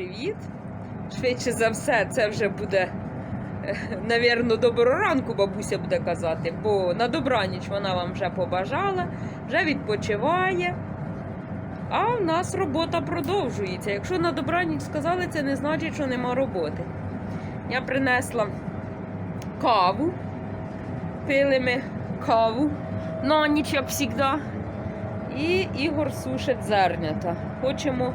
привіт! Швидше за все, це вже буде, е, навірно, доброго ранку бабуся буде казати, бо на добраніч вона вам вже побажала, вже відпочиває. А в нас робота продовжується. Якщо на добраніч сказали, це не значить, що нема роботи. Я принесла каву. Пили ми каву на ніч, як завжди. І Ігор сушить зернята. Хочемо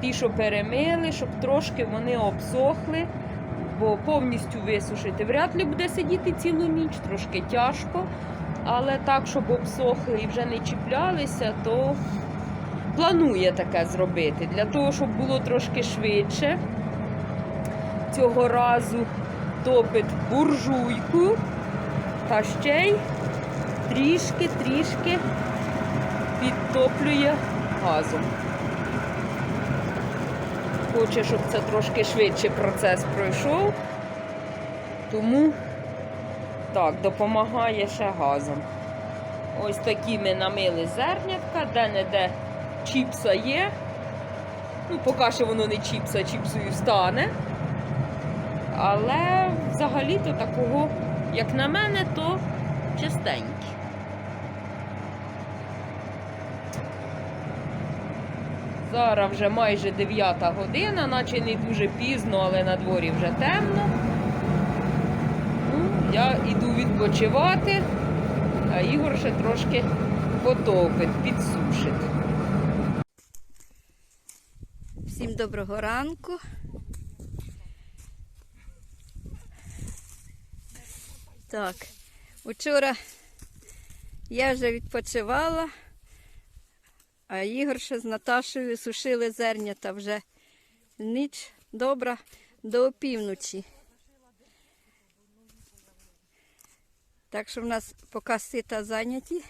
ті, що перемили, щоб трошки вони обсохли, бо повністю висушити. Вряд ли буде сидіти цілу ніч, трошки тяжко. Але так, щоб обсохли і вже не чіплялися, то планує таке зробити. Для того, щоб було трошки швидше. Цього разу топить буржуйку та ще й трішки-трішки підтоплює газом. Хоче, щоб це трошки швидше процес пройшов, тому так, допомагає ще газом. Ось такі ми намили зернятка, де-не-де чіпса є. Ну, поки що воно не чіпса, чіпсою стане. Але взагалі-то такого, як на мене, то чистенькі. Зараз вже майже 9 година, наче не дуже пізно, але на дворі вже темно. Ну, я йду відпочивати, а Ігор ще трошки потопить, підсушить. Всім доброго ранку. Так, учора я вже відпочивала, а Ігор з Наташею сушили зернята вже ніч добра до опівночі. Так що в нас поки сита зайняті,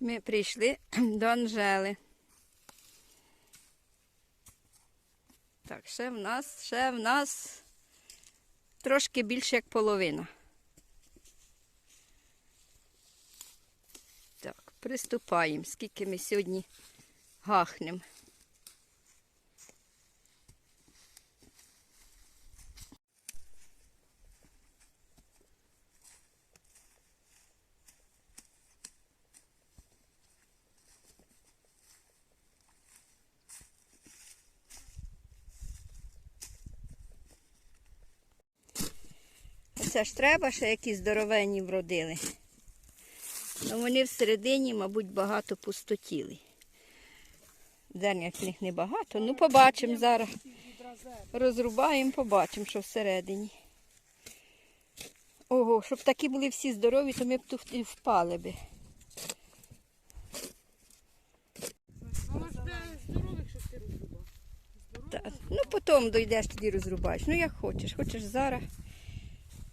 ми прийшли до Анжели. Так, ще в нас, ще в нас трошки більше як половина. Так, приступаємо, скільки ми сьогодні гахнемо. Оце ж треба, ще якісь здоровенні вродили. Ну, вони всередині, мабуть, багато пустотіли. Зернят в них небагато. Ну, побачимо зараз. Розрубаємо, побачимо, що всередині. Ого, щоб такі були всі здорові, то ми б тут і впали би. Ну потім дійдеш тоді розрубаєш. Ну як хочеш, хочеш зараз.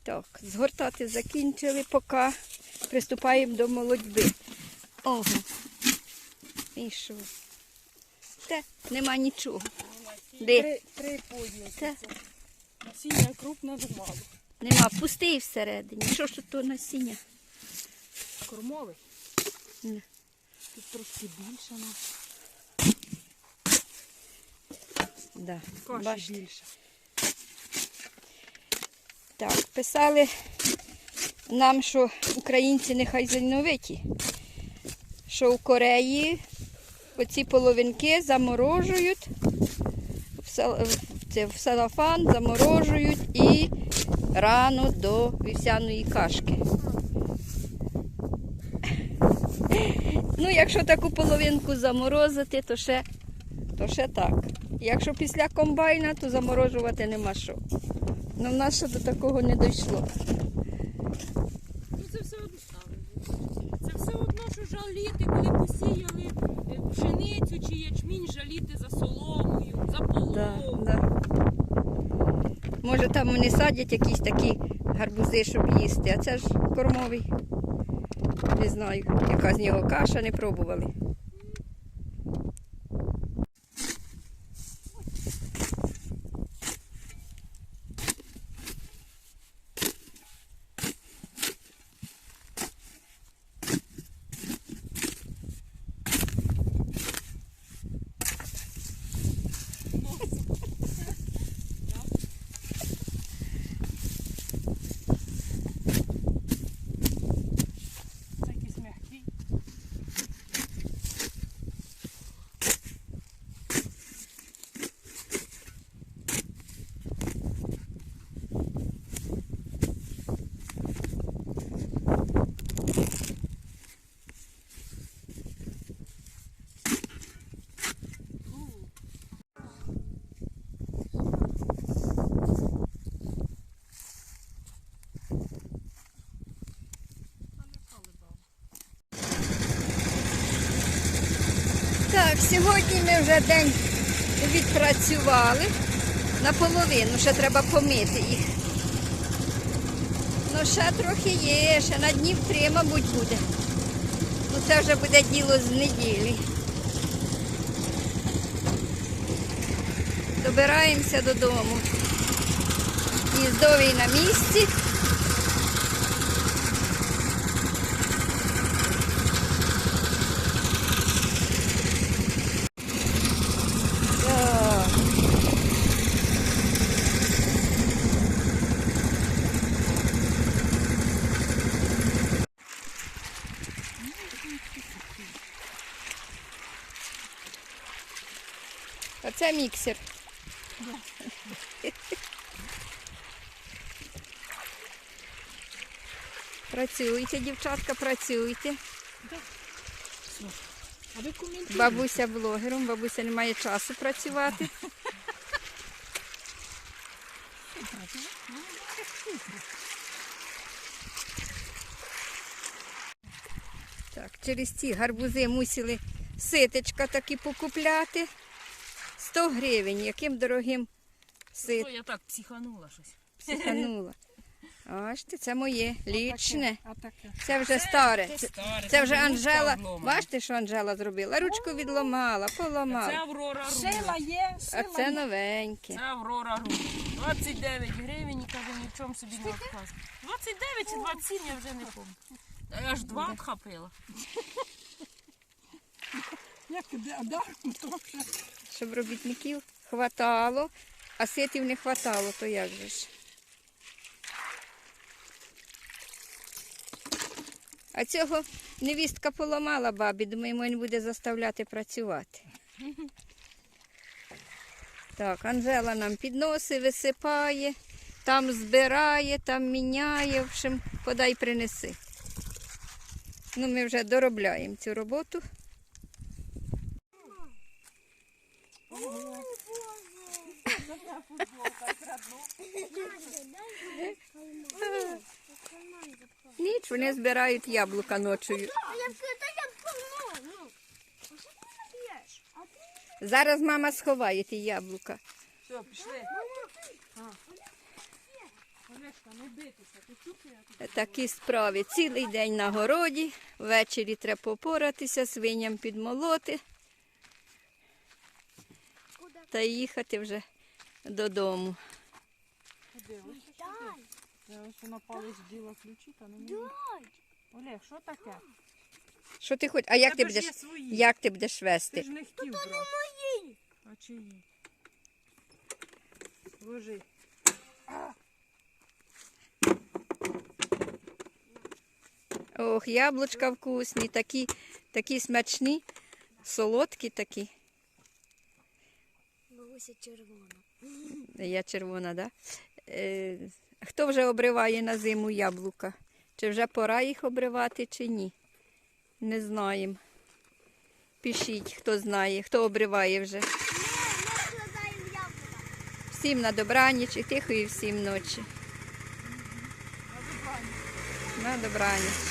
Так, згортати закінчили, поки приступаємо до молодьби. Ого. І що? Те, нема нічого. Де? Три, три. Це Насіння крупне мало. нема. Пустий всередині. Що ж тут то насіння? Кормовий. Не. Тут трошки більше на Да. каші більше. Так, писали нам, що українці нехай зайновиті, що в Кореї оці половинки заморожують в, салафан, заморожують і рано до вівсяної кашки. Ну, якщо таку половинку заморозити, то ще, то ще так. Якщо після комбайна, то заморожувати нема що. Ну, в нас ще до такого не дійшло. Ну це все одно Це все одно, що жаліти, коли посіяли е, пшеницю чи ячмінь, жаліти за соломою, за полову. Да, да. Може там вони садять якісь такі гарбузи, щоб їсти, а це ж кормовий. Не знаю, яка з нього каша, не пробували. Сьогодні ми вже день відпрацювали наполовину, ще треба помити їх. Ну, ще трохи є, ще на днів три, мабуть, буде. Ну, це вже буде діло з неділі. Добираємося додому. Їздовий на місці. Оце міксер. Працюйте, дівчатка, працюйте. Бабуся блогером, бабуся не має часу працювати. Так, через ці гарбузи мусили ситечка такі покупляти. 100 гривень, яким дорогим сит Ой, я так психанула щось. психанула. Аж ти, це моє, лічне. Це вже старе. Це, це вже Анжела. Бачите, що Анжела зробила? Ручку відломала, Це поламала. Аврора Сила Рула. є, А сила це є. новеньке. Це Аврора Рула. 29 гривень і каже, ні в чому собі не відказує. 29 чи 27, я вже не пам'ятаю. Та я аж два отхапила. Як де, да, трохи. Щоб робітників хватало, а ситів не хватало, то як же ж? А цього невістка поламала бабі, думаємо, він буде заставляти працювати. Так, Анжела нам підноси, висипає, там збирає, там міняє, в общем, подай принеси. Ну, ми вже доробляємо цю роботу. Ніч вони збирають яблука ночою. Зараз мама сховає ті яблука. Все, пішли. Такі справи. Цілий день на городі, ввечері треба попоратися, свиням підмолоти. Та їхати вже додому. Я ось на палець діла ключі, та не можу. Олег, що таке? Що ти хочеш? А як ти Тебе ж будеш? є свої. Як ти будеш Ти вести? ж не хотів брати. А чиї? Ложи. Ох, яблучка вкусні, такі, такі смачні, солодкі такі. Бабуся червона. Я червона, да? Е, хто вже обриває на зиму яблука? Чи вже пора їх обривати, чи ні? Не знаємо. Пишіть, хто знає, хто обриває вже. Ми складаємо яблука. Всім на добраніч і тихої всім ночі. На добраніч.